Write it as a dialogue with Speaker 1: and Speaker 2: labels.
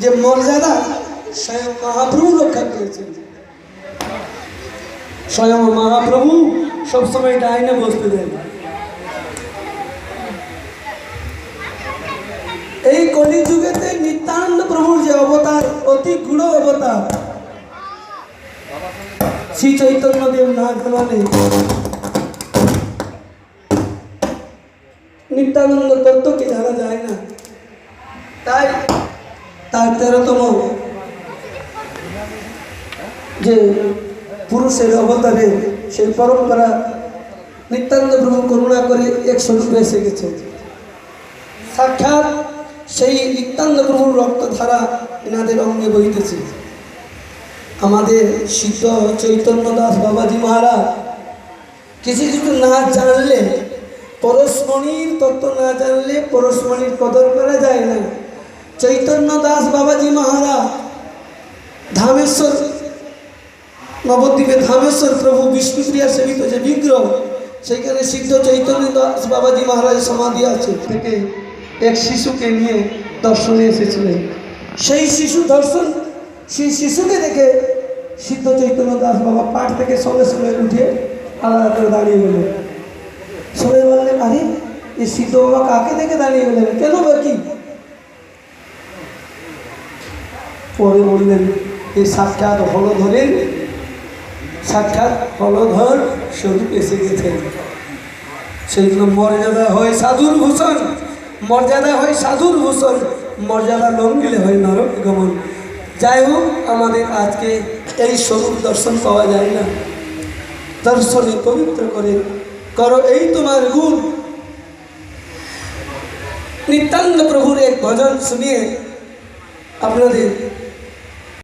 Speaker 1: যে মর্যাদা স্বয়ং মহাপ্রভু রক্ষা করেছেন। স্বয়ং মহাপ্রভু সবসময় ডাইনে বসতে দেন। এই কলিযুগেতে নিত্যানন্দ প্রভুর যে অবতার, অতি গুড় অবতার, শ্রী চৈতন্য দেব না নিত্যানন্দ তত্ত্বকে জানা যায় না, তাই তার তেরোতম যে পুরুষের অবতারে সেই পরম্পরা নিত্যানন্দ প্রভু করুণা করে এক স্বরূপে এসে গেছে। সাক্ষাৎ সেই নিত্যানন্দ প্রভুর রক্তধারা এনাদের অঙ্গে বইতেছে আমাদের সিদ্ধ চৈতন্য দাস বাবাজি মহারাজ কিছু কিছু না জানলে পরশমণির তত্ত্ব না জানলে পরশমণির কদর করা যায় না। চৈতন্য দাস বাবাজি মহারাজ ধামেশ্বর নবদ্বীপে ধামেশ্বর প্রভু বিষ্ণুপ্রিয়া সেবিত যে বিগ্রহ সেইখানে সিদ্ধ চৈতন্য দাস বাবাজি মহারাজের সমাধি আছে। থেকে এক শিশুকে নিয়ে দর্শনে এসেছিলেন। সেই শিশু দর্শন সেই শিশুকে দেখে সিদ্ধ চৈতন্য দাস বাবা পাঠ থেকে সঙ্গে সঙ্গে উঠে আলাদা করে দাঁড়িয়ে গেলেন সবাই বললেন আরে এই সিদ্ধ বাবা কাকে দেখে দাঁড়িয়ে গেলেন কেন বা কি? পরে বললেন এই সাক্ষাৎ হলধরের সাক্ষাৎ হলধর স্বরূপ এসে গেছেন সেইগুলো মর্যাদা হয় সাধুর ভূষণ, মর্যাদা হয় সাধুর ভূষণ, মর্যাদা লঙ্ঘিলে হয় নরক গমন। যাই হোক, আমাদের আজকে এই স্বরূপ দর্শন পাওয়া যায় না। দর্শনে পবিত্র করে, করো এই তোমার গুণ। নিত্যানন্দ প্রভুর এক ভজন শুনিয়ে আপনাদের